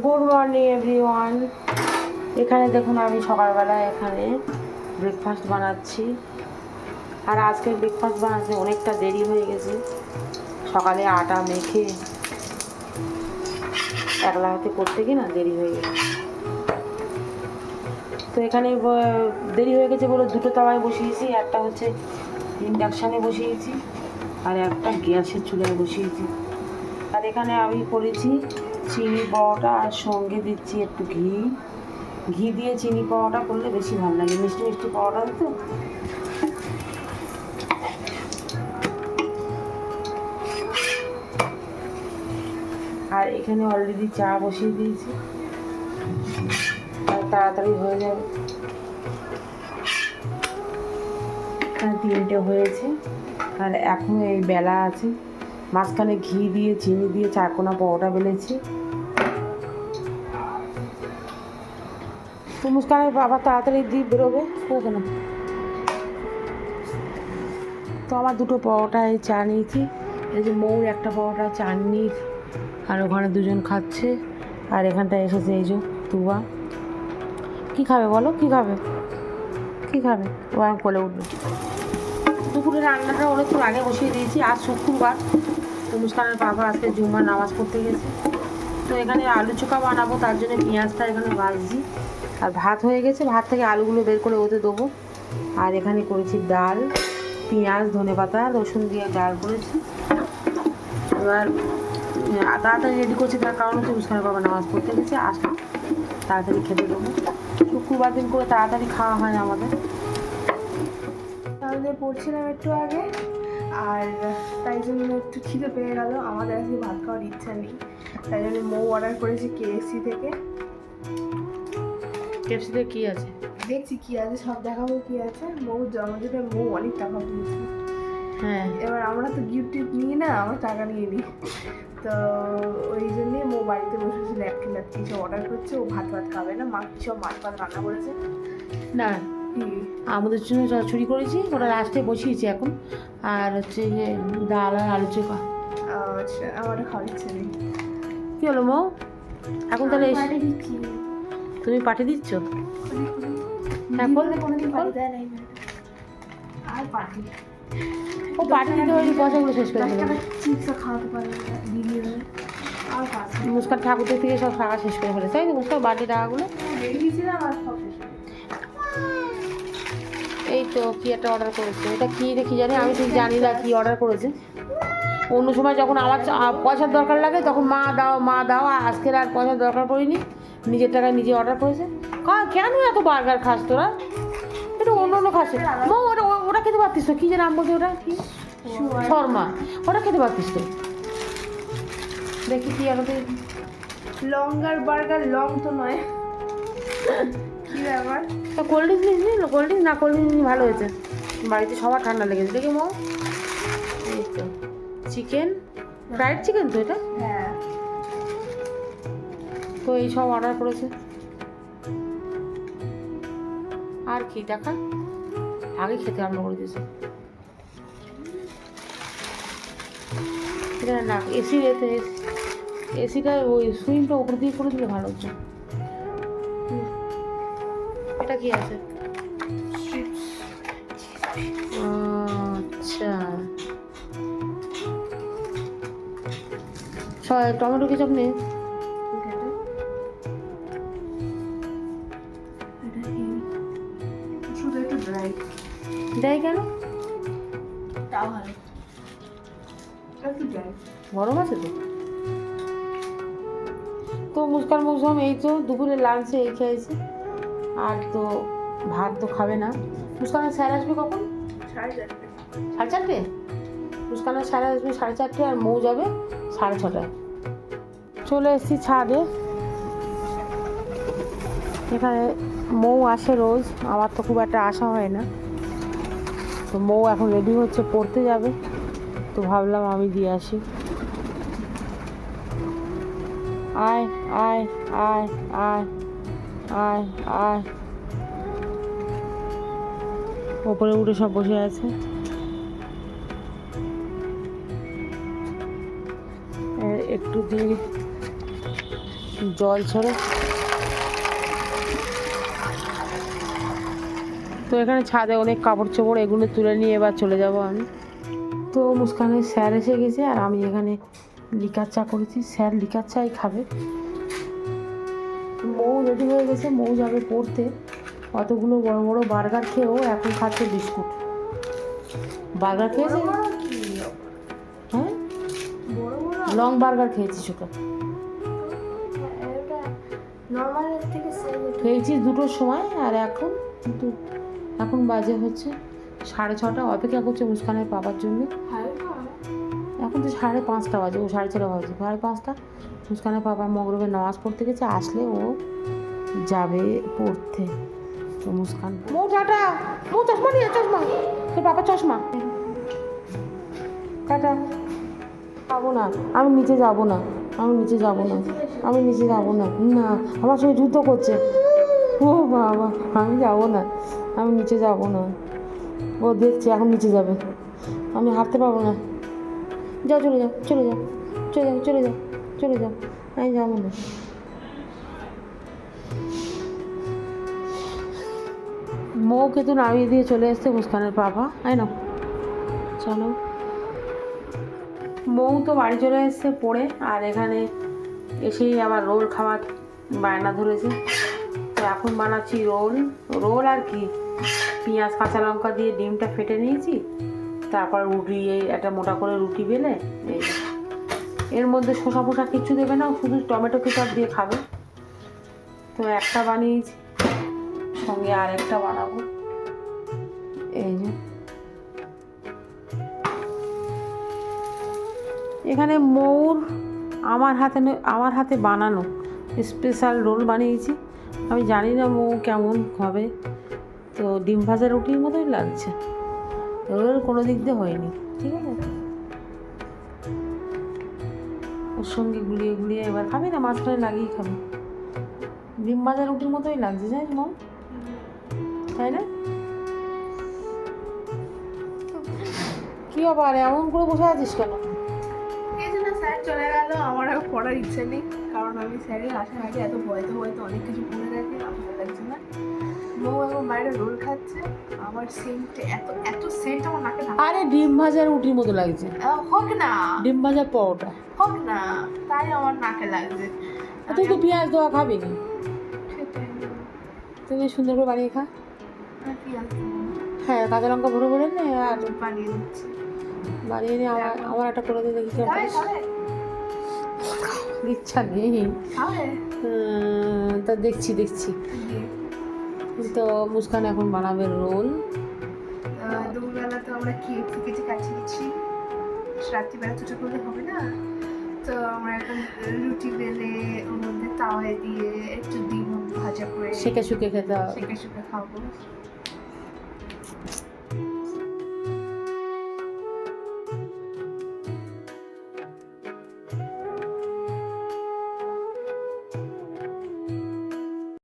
Good morning everyone এখানে দেখুন আমি সকালবেলা এখানে ব্রেকফাস্ট বানাচ্ছি। আর আজকের ব্রেকফাস্ট বানাতে অনেকটা দেরি হয়ে গেছে। সকালে আটা মেখে একলা হাতে করতে গিয়ে না দেরি হয়ে গেছে। তো এখানে দেরি হয়ে গেছে বলে দুটো তাওয়ায় বসিয়েছি, একটা হচ্ছে ইন্ডাকশানে বসিয়েছি, আর একটা গ্যাসের চুলায় বসিয়েছি। আর এখানে আমি করেছি চিনি পাওয়াটা আর সঙ্গে দিচ্ছি একটু ঘি। ঘি দিয়ে চিনি পাওয়াটা করলে বেশি ভালো লাগে। মিষ্টি মিষ্টি পাওয়াটা তো আর এখানে অলরেডি চা বসিয়ে দিয়েছি। আর তাড়াতাড়ি হয়ে যাবে। তিনটে হয়েছে। আর এখনও এই বেলা আছে। মাঝখানে ঘি দিয়ে, চিনি দিয়ে চারকোনা পরোটা বেলেছি। তো মুস্কানের বাবা তাড়াতাড়ি দিয়ে বেরোবে ওখানে তো আমার দুটো এই চা নিয়েছি। এই যে মৌর একটা পাওয়াটা চাননি আর ওখানে দুজন খাচ্ছে। আর এখানটায় এসেছে এই যে তুবা। কী খাবে বলো? কী খাবে? কী খাবে? ও আমি কোলে উঠবে। দুপুরে রান্নাটা অনেকক্ষণ আগে বসিয়ে দিয়েছি। আর শুক্রবার। মুস্কানের বাবা আজকে জুম্মা নামাজ পড়তে গেছে। তো এখানে আলু চোখা বানাবো, তার জন্য পেঁয়াজটা এখানে ভাজছি। আর ভাত হয়ে গেছে, ভাত থেকে আলুগুলো বের করে ওতে দেবো। আর এখানে করেছি ডাল, পেঁয়াজ, ধনে পাতা, রসুন দিয়ে ডাল করেছি। এবার তাড়াতাড়ি রেডি করছি, তার কারণ হচ্ছে মুস্কানের বাবা নামাজ পড়তে গেছে আসলে তাড়াতাড়ি খেতে দেবো। শুক্রবার দিন করে তাড়াতাড়ি খাওয়া হয় আমাদের। তাহলে পড়ছিলাম একটু আগে। আর তাই জন্য একটু খিদে পেয়ে গেল আমাদের আজকে ভাত খাওয়ার ইচ্ছা নেই। তাই জন্য মৌ অর্ডার করেছি কেএফসি থেকে। কেপসিতে কী আছে? দেখছি কি আছে সব দেখাবো কি আছে। মৌ জন্মদিনে মৌ অনেক টাকা পেয়েছি হ্যাঁ। এবার আমরা তো গিফট টিফট নিই না আমরা টাকা নিয়ে নিই। তো ওই জন্যে মৌ বাড়িতে বসেছিল ল্যাপকি ল্যাপকি সব অর্ডার করছে ও ভাত ভাত খাবে না মা কি সব মাছ ভাত রান্না করেছে? না আমাদের জন্য চুরি করেছি ওরা লাস্টে বসিয়েছি এখন। আর হচ্ছে যে ডাল আর আলু চোখা। আচ্ছা আমার খাওয়ার ইচ্ছে নেই। কী হলো মৌ? এখন তাহলে তুমি পাঠিয়ে দিচ্ছ? হ্যাঁ, ও পাঠিয়ে দিতে ওই পয়সাগুলো শেষ করে পারে পাঠিয়ে মুস্কান ঠাকুরদের থেকে সব টাকা শেষ করে ফেলে তাই তো মুস্কান বাড়ি টাকাগুলো? এই তো কি একটা অর্ডার করেছে। এটা কি দেখি জানি, আমি ঠিক জানি না কি অর্ডার করেছে। অন্য সময় যখন আমার পয়সার দরকার লাগে, তখন মা দাও মা দাও, আর আজকের আর পয়সার দরকার পড়িনি। নিজের টাকায় নিজে অর্ডার করেছে। কেন এত বার্গার খাস তোরা? এটা অন্য অন্য খাসে। মা ওটা ওটা খেতে পারতিস তো? কী যে নাম বলছে ওটা? শর্মা। ওটা খেতে পারতিস তো? দেখি কি আরও দেখি। লঙ্গার বার্গার লং তো নয়। কোল্ড ড্রিঙ্কস নিস নি? কোল্ড ড্রিঙ্কস না কোল্ড ড্রিঙ্কস ভালো হয়েছে। বাড়িতে সবার ঠান্ডা লেগেছে। দেখি মো। এই তো। চিকেন ফ্রাইড চিকেন তো এটা? হ্যাঁ। তো এই সব অর্ডার করেছে। আর কি দেখা। আগে খেতে আরম্ভ করে দিয়েছে। না এসি এসিটা ওই সুইমটা উপর দিয়ে করে দিলে ভালো হুম। এটা কি আছে? আচ্ছা। টমেটো কেচাপ নেই ড্রাই দেয় কেন? তাও ভালো গরম আছে তো? তো মুস্কান মৌসুম এই তো দুপুরে লাঞ্চে এই খেয়েছে। আর তো ভাত তো খাবে না। মুস্কানের স্যার আসবে কখন? সাড়ে চারটে। সাড়ে চারটে? মুস্কানের স্যার আসবে সাড়ে চারটে আর মৌ যাবে সাড়ে ছটায়। চলে এসেছি ছাদে। এখানে মৌ আসে রোজ। আমার তো খুব একটা আসা হয় না। তো মৌ এখন রেডি হচ্ছে পড়তে যাবে। তো ভাবলাম আমি দিয়ে আসি। আয় আয় আয় আয়। আয় আয়। ওপরে উঠে সব বসে আছে। একটু দিয়ে জল ছড়ে। তো এখানে ছাদে অনেক কাপড় চোপড় এগুলো তুলে নিয়ে এবার চলে যাব আমি। তো মুস্কানের স্যার এসে গেছে, আর আমি এখানে লিকার চা করেছি। স্যার লিকার চাই খাবে। মৌ রেডি হয়ে গেছে মৌ যাবে পড়তে। অতগুলো বড় বড় বার্গার খেয়েও এখন খাচ্ছে বিস্কুট। বার্গার খেয়েছে? হ্যাঁ? লং বার্গার খেয়েছি সেম খেয়েছি দুটোর সময় আর এখন কিন্তু এখন বাজে হচ্ছে সাড়ে ছটা অপেক্ষা করছে মুস্কানের পাবার জন্য। এখন তো সাড়ে পাঁচটা বাজে, ও সাড়ে ছটা বাজে, সাড়ে পাঁচটা। মুস্কানের পাপা মগরবে নামাজ পড়তে গেছে, আসলে ও যাবে পড়তে। তো মুস্কান মৌ টাটা, মৌ চশমা নিয়ে চশমা। তোর পাপা চশমা। টাটা। যাব না, আমি নিচে যাব না, আমি নিচে যাব না, আমি নিচে যাব না। না, আমার সঙ্গে যুদ্ধ করছে। ও বাবা, আমি যাব না, আমি নিচে যাব না। ও দেখছে, এখন নিচে যাবে। আমি হাঁটতে পারব না। যাও, চলে যাও চলে যাও চলে যাও চলে যাও চলে যাও। আমি যাব না। মৌকে তো নামিয়ে দিয়ে চলে এসছে মুস্কানের বাবা আই না? চলো। মৌ তো বাড়ি চলে এসছে পড়ে, আর এখানে এসেই আবার রোল খাওয়ার বায়না ধরেছে। তো এখন বানাচ্ছি রোল। রোল আর কি? পেঁয়াজ, কাঁচা লঙ্কা দিয়ে ডিমটা ফেটে নিয়েছি। তারপর রুটি এই একটা মোটা করে রুটি বেলে এর মধ্যে শসা ফোসা কিচ্ছু দেবে না, শুধু টমেটো কেচাপ দিয়ে খাবে। তো একটা বানিয়েছি, সঙ্গে আর একটা বানাবো। এই যে। এখানে মৌর আমার হাতে আমার হাতে বানানো স্পেশাল রোল বানিয়েছি। আমি জানি না মৌ কেমন হবে। তো ডিম ভাজা রুটির মতোই লাগছে। রোল কোনো দিক দিয়ে হয়নি, ঠিক আছে? ওর সঙ্গে গুলিয়ে গুলিয়ে এবার খাবি না? মাঝখানে লাগিয়ে খাবি। ডিম ভাজা রুটির মতোই লাগছে, জানিস মন তাই না? কি আবার এমন করে বসে আছিস কেন? চলে গেল আমার আর পড়ার ইচ্ছে নেই কারণ আমি স্যারের আসার আগে এত ভয়তে ভয়তে অনেক কিছু ভুলে গেছি আমার ভালো লাগছে না। বউ এখন বাইরে রোল খাচ্ছে আমার সেন্ট এত এত সেন্ট আমার নাকে আরে ডিম ভাজা রুটির মতো লাগছে। হোক না। ডিম ভাজা পরোটা। হোক না তাই আমার নাকে লাগছে। তুই তো পেঁয়াজ দেওয়া খাবি না। তুমি সুন্দর করে বানিয়ে খা। আছে? হ্যাঁ কাঁচা লঙ্কা ভরে ভরে নে আর বানিয়ে দিচ্ছি বানিয়ে নিয়ে আমার আমার একটা করে দিয়ে দেখি ইচ্ছা নেই। উম, তা দেখছি দেখছি। তো মুস্কান এখন বানাবে রোল। দুপুরবেলা তো আমরা কেটে কাছে গেছি রাত্রিবেলা দুটো করলে হবে না। তো আমরা এখন রুটি বেলে ওর মধ্যে তাওয়ায় দিয়ে একটু ডিম ভাজা করে সেকে শুকে খেতে হবে। সেকে শুকে খাব।